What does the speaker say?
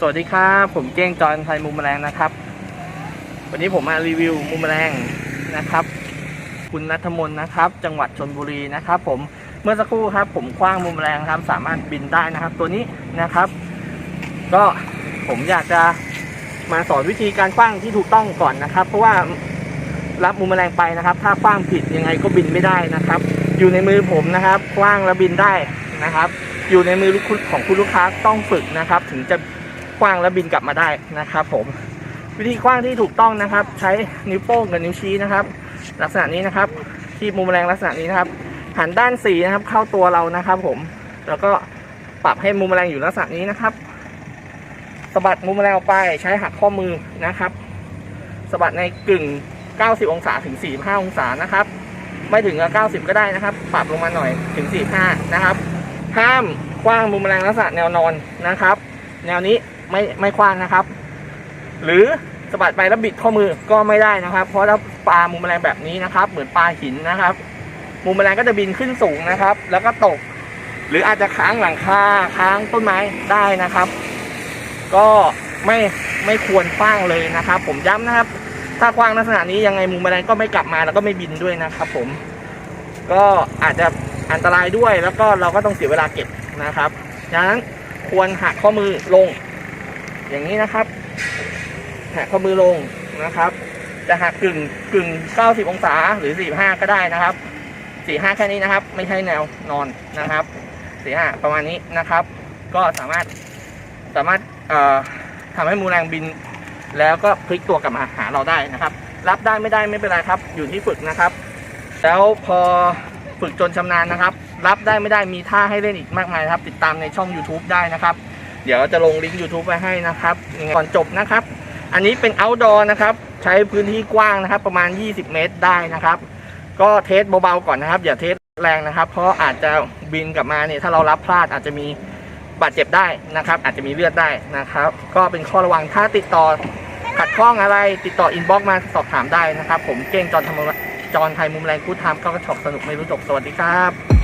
สวัสดีครับ ผมเก้งจอนไทยมุมแมลงนะครับ วันนี้ผมมารีวิวมุมแมลงนะครับ คุณนัทมนต์นะครับ จังหวัดชนบุรีนะครับ ผมเมื่อสักครู่ครับ ผมคว้างมุมแมลงครับ สามารถบินได้นะครับ ตัวนี้นะครับ ก็ผมอยากจะมาสอนวิธีการคว้างที่ถูกต้องก่อนนะครับ เพราะว่ารับมุมแมลงไปนะครับ ถ้าคว้างผิดยังไงก็บินไม่ได้นะครับ อยู่ในมือผมนะครับคว้างแล้วบินได้นะครับ อยู่ในมือลูกของคุณลูกค้าต้องฝึกนะครับ ถึงจะ คว้างแล้วบินกลับมาได้นะครับ ผมวิธีคว้างที่ถูกต้องนะครับ ใช้นิ้วโป้งกับนิ้วชี้นะครับ ลักษณะนี้นะครับที่มุมแรงลักษณะนี้นะครับ หันด้านสีนะครับ เข้าตัวเรานะครับ ผม แล้วก็ปรับให้มุมแรงอยู่ลักษณะนี้นะครับสะบัดมุมแรงออกไปใช้หักข้อมือนะครับสะบัดในกึ่ง 90 องศาถึง 45 องศานะครับ ไม่ถึงกับ90 ก็ได้นะครับ ปรับลงมาหน่อยถึง 45 นะครับ ห้ามคว้างมุมแรงลักษณะแนวนอนนะครับ แนวนี้ ไม่ไม่คว้างนะครับ หรือสะบัดไปแล้วบิดข้อมือก็ไม่ได้นะครับ เพราะถ้าปลามุมแมลงแบบนี้นะครับ เหมือนปลาหินนะครับ มุมแมลงก็จะบินขึ้นสูงนะครับ แล้วก็ตก หรืออาจจะค้างหลังคาค้างต้นไม้ได้นะครับ ก็ไม่ไม่ควรคว้างเลยนะครับ ผมย้ำนะครับ ถ้าคว้างลักษณะนี้ยังไงมุมแมลงก็ไม่กลับมาแล้วก็ไม่บินด้วยนะครับ ผม ก็อาจจะอันตรายด้วยแล้วก็เราก็ต้องเสียเวลาเก็บนะครับดังนั้นควรหักข้อมือลง อย่างนี้นะครับหักข้อมือลงนะครับ จะหักกึ่งกึ่ง 90 องศาหรือ 45 ก็ได้นะครับ 45 แค่นี้นะครับ ไม่ใช่แนวนอนนะครับ 45 ประมาณนี้นะครับ ก็สามารถสามารถเอ่อทำให้มูแรงบิน แล้วก็พลิกตัวกลับมาหาเราได้นะครับ รับได้ไม่ได้ไม่เป็นไรครับ อยู่ที่ฝึกนะครับ แล้วพอฝึกจนชำนาญนะครับ รับได้ไม่ได้มีท่าให้เล่นอีกมากมายครับ ติดตามในช่อง YouTube ได้นะครับ เดี๋ยวจะลงลิงก์ YouTube ไว้ให้นะครับยังไงก่อนจบนะครับ อันนี้เป็น outdoor นะครับ ใช้พื้นที่กว้างนะครับ ประมาณ 20 เมตรได้นะครับ ก็เทสเบาๆก่อนนะครับ อย่าเทสแรงนะครับ เพราะอาจจะบินกลับมาเนี่ยถ้าเรารับพลาดอาจจะมีบาดเจ็บได้นะครับ อาจจะมีเลือดได้นะครับ ก็เป็นข้อระวังถ้าติดต่อขัดข้องอะไรติดต่ออินบ็อกซ์มาสอบถามได้นะครับ ผมเก้งจอนทำจอนไทยมุมแรงคูดไทม์ก็กระชอกสนุกไม่รู้จบสวัสดีครับ